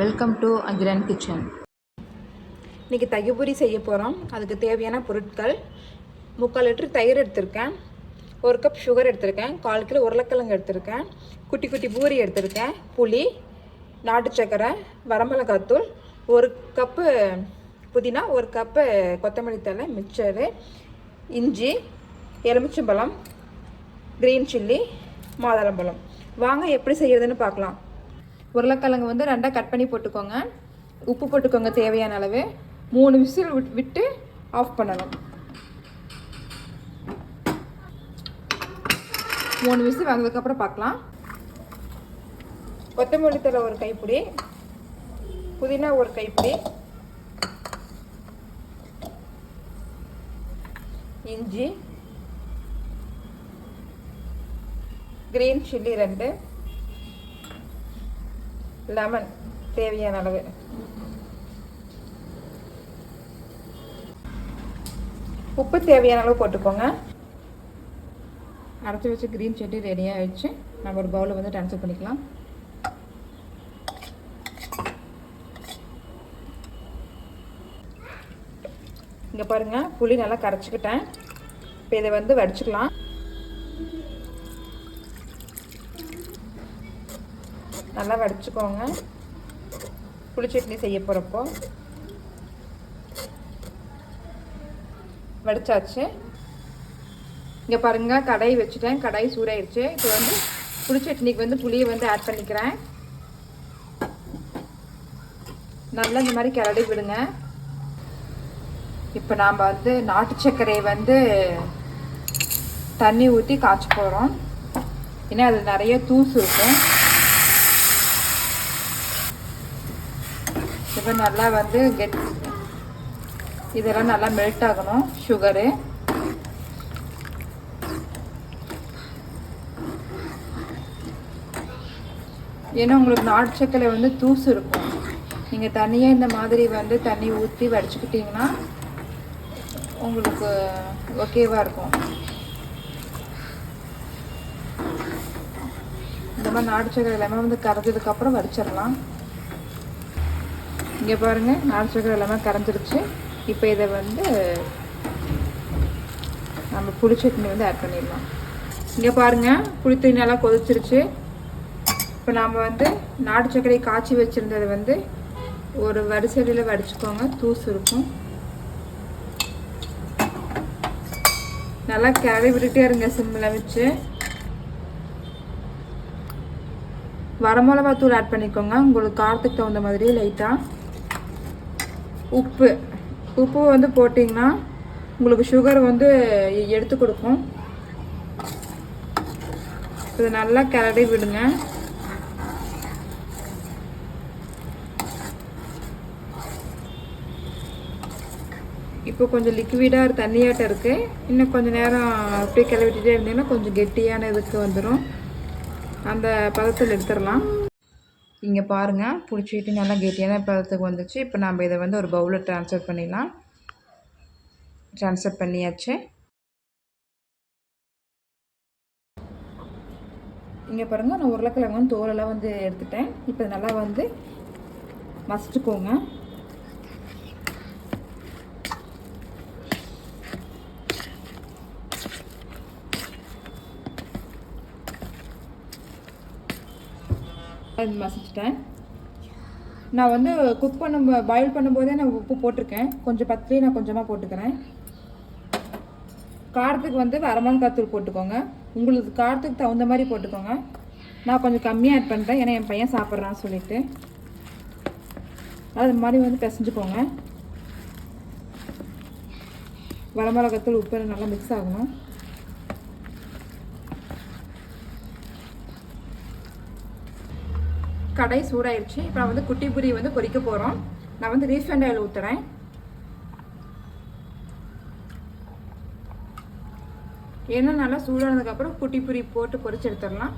Welcome to அகிரன் kitchen இன்றைக்கி தகிபுரி செய்ய போகிறோம் அதுக்கு தேவையான பொருட்கள் முக்கால் லிட்டர் தயிர் எடுத்திருக்கேன். ஒரு கப் சுகர் எடுத்திருக்கேன். கால் கிலோ உருளைக்கிழங்கு எடுத்திருக்கேன். குட்டி குட்டி பூரி எடுத்திருக்கேன். புளி நாட்டு சக்கரை வரமிளகாத்தூள் ஒரு கப்பு புதினா ஒரு கப்பு கொத்தமல்லி தழை மிக்சரு இஞ்சி எலுமிச்சம்பழம் க்ரீன் சில்லி மாதளம்பழம். வாங்க எப்படி செய்கிறதுன்னு பார்க்கலாம். உருளைக்கிழங்கு வந்து ரெண்டாக கட் பண்ணி போட்டுக்கோங்க. உப்பு போட்டுக்கோங்க தேவையான அளவு. மூணு விசில் விட் விட்டு ஆஃப் பண்ணணும். மூணு விசில் வந்ததுக்கப்புறம் பார்க்கலாம் கொத்தமல்லி தலை ஒரு கைப்பிடி. புதினா ஒரு கைப்பிடி. இஞ்சி. கிரீன் சில்லி ரெண்டு. லெமன் தேவையான அளவு. உப்பு தேவையான அளவு போட்டுக்கோங்க. அரைச்சி வச்சு க்ரீன் சட்னி ரெடியாக வச்சு நம்ம ஒரு பவுலில் வந்து ட்ரான்ஸ்ஃபர் பண்ணிக்கலாம். இங்கே பாருங்கள் புளி நல்லா கரைச்சிக்கிட்டேன். இப்போ இதை வந்து வடிச்சுக்கலாம். நல்லா வடிச்சுக்கோங்க. புளிச்சட்னி செய்ய போகிறப்போ வடிச்சாச்சு. இங்கே பாருங்கள் கடாய் வச்சுட்டேன். கடாய் சூடாயிடுச்சு இப்போ வந்து புளிச்சட்னிக்கு வந்து புளியை வந்து ஆட் பண்ணிக்கிறேன். நல்லா இந்த மாதிரி கிளடி விடுங்க. இப்போ நாம் வந்து நாட்டு சர்க்கரையை வந்து தண்ணி ஊற்றி காய்ச்ச போகிறோம் ஏன்னா அது நிறைய தூசு இருக்கும். இப்போ நல்லா வந்து கெட் இதெல்லாம் நல்லா மெல்ட் ஆகணும் சுகரு ஏன்னா உங்களுக்கு நாட்டு சக்கரை வந்து தூசு இருக்கும். நீங்கள் தனியாக இந்த மாதிரி வந்து தண்ணி ஊற்றி வடிச்சுக்கிட்டிங்கன்னா உங்களுக்கு ஓகேவாக இருக்கும். இந்த மாதிரி நாட்டு சக்கரை எல்லாமே வந்து கரைஞ்சதுக்கப்புறம் வடிச்சிடலாம். இங்கே பாருங்கள் நாட்டு சக்கரை எல்லாமே கரைஞ்சிருச்சு. இப்போ இதை வந்து நம்ம புளி சட்னி வந்து ஆட் பண்ணிடலாம். இங்கே பாருங்கள் புளித்தண்ணி நல்லா கொதிச்சிருச்சு. இப்போ நாம் வந்து நாட்டு சக்கரையை காய்ச்சி வச்சுருந்ததை வந்து ஒரு வரிசடியில் வடிச்சுக்கோங்க தூசு இருக்கும். நல்லா கிளறி விட்டுட்டே இருங்க சிம்மில் வச்சு. வரமிளகா தூள் ஆட் பண்ணிக்கோங்க உங்களுக்கு காரத்துக்கு தகுந்த மாதிரி லைட்டாக உப்பு. உப்பு வந்து போட்டிங்கன்னா உங்களுக்கு சுகர் வந்து எடுத்து கொடுக்கும். இது நல்லா கிளறி விடுங்க. இப்போ கொஞ்சம் லிக்விடாக தண்ணியாட்டம் இருக்குது இன்னும் கொஞ்சம் நேரம் அப்படியே கிளவிட்டுட்டே இருந்தீங்கன்னா கொஞ்சம் கெட்டியான இதுக்கு வந்துடும் அந்த பதத்தில் எடுத்துடலாம். இங்கே பாருங்கள் பிடிச்சிட்டு நல்லா கெட்டியான பதத்துக்கு வந்துச்சு. இப்போ நம்ம இதை வந்து ஒரு பவுலில் ட்ரான்ஸ்ஃபர் பண்ணிடலாம். ட்ரான்ஸ்ஃபர் பண்ணியாச்சு. இங்கே பாருங்கள் நான் உருளைக்கிழங்கு வந்து தோலெல்லாம் வந்து எடுத்துட்டேன். இப்போ நல்லா வந்து மசிச்சுக்கோங்க. மசிச்சிட்டேன் நான் வந்து குக் பண்ணும் பாயில் பண்ணும்போதே நான் உப்பு போட்டிருக்கேன். கொஞ்சம் பத்துலேயே நான் கொஞ்சமாக போட்டுக்கிறேன். காரத்துக்கு வந்து வரமிளகாத்தூள் போட்டுக்கோங்க. உங்களுக்கு காரத்துக்கு தகுந்த மாதிரி போட்டுக்கோங்க. நான் கொஞ்சம் கம்மியாக ஆட் பண்ணுறேன் ஏன்னா என் பையன் சாப்பிட்றான்னு சொல்லிட்டு. அது மாதிரி வந்து பிசைஞ்சுக்கோங்க. வரமிளகாத்தூள் உப்பு நல்லா மிக்ஸ் ஆகணும். கடை சூடாயிருச்சு. இப்போ நான் வந்து குட்டி பூரி வந்து பொரிக்க போகிறோம் நான் வந்து ரீஃபைண்ட் ஆயில் ஊற்றுறேன் எண்ணெய் நல்லா சூடானதுக்கப்புறம் குட்டி பூரி போட்டு பொரிச்சு எடுத்துடலாம்.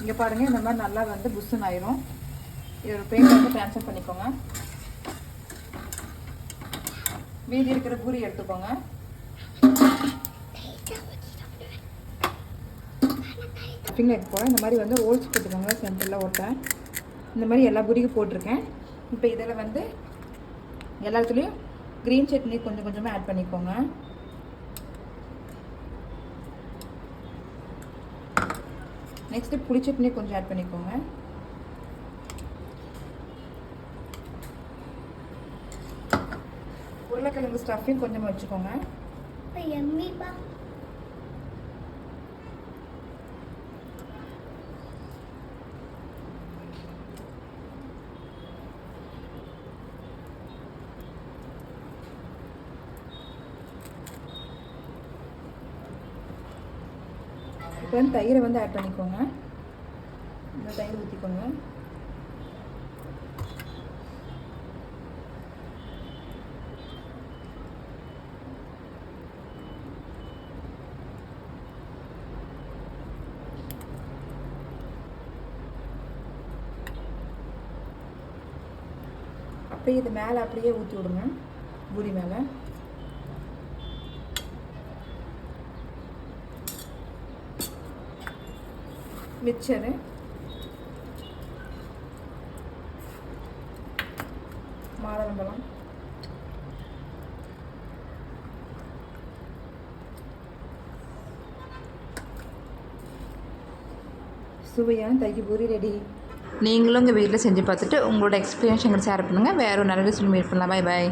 இங்கே பாருங்கள் இந்த மாதிரி நல்லா வந்து புஷ்ஷுன்னு ஆயிரும். இது பேப்பர் வந்து ட்ரான்ஸ்ஃபர் பண்ணிக்கோங்க. மீதி இருக்கிற பூரி எடுத்துக்கோங்க. ஸ்டஃபிங்கில் எடுத்து போகிறேன் இந்த மாதிரி வந்து ஓல்ஸ் போட்டுக்கோங்க சென்டரில் ஒட்ட. இந்த மாதிரி எல்லா பூரிக்கும் போட்டிருக்கேன். இப்போ இதில் வந்து எல்லாத்துலேயும் க்ரீன் சட்னி கொஞ்சம் கொஞ்சமாக ஆட் பண்ணிக்கோங்க. நெக்ஸ்ட்டு புளி சட்னி கொஞ்சம் ஆட் பண்ணிக்கோங்க. உருளைக்கிழங்கு ஸ்டஃபிங் கொஞ்சமாக வச்சுக்கோங்க. எம்மிப்பா இப்போ வந்து தயிரை வந்து ஆட் பண்ணிக்கோங்க. இந்த தயிர் ஊற்றிக்கோங்க அப்படியே இது மேலே அப்படியே ஊற்றி விடுங்க. பூரி மேலே. மிக்சரு மாதுளம்பழம் சுவையான தைக்கு பூரி ரெடி நீங்களும் உங்கள் வீட்டில் செஞ்சு பார்த்துட்டு உங்களோட எக்ஸ்பீரியன்ஸ் எங்களுக்கு ஷேர் பண்ணுங்கள் வேறு ஒரு நல்ல சொல்லி மீட் பண்ணலாம். பாய் பாய்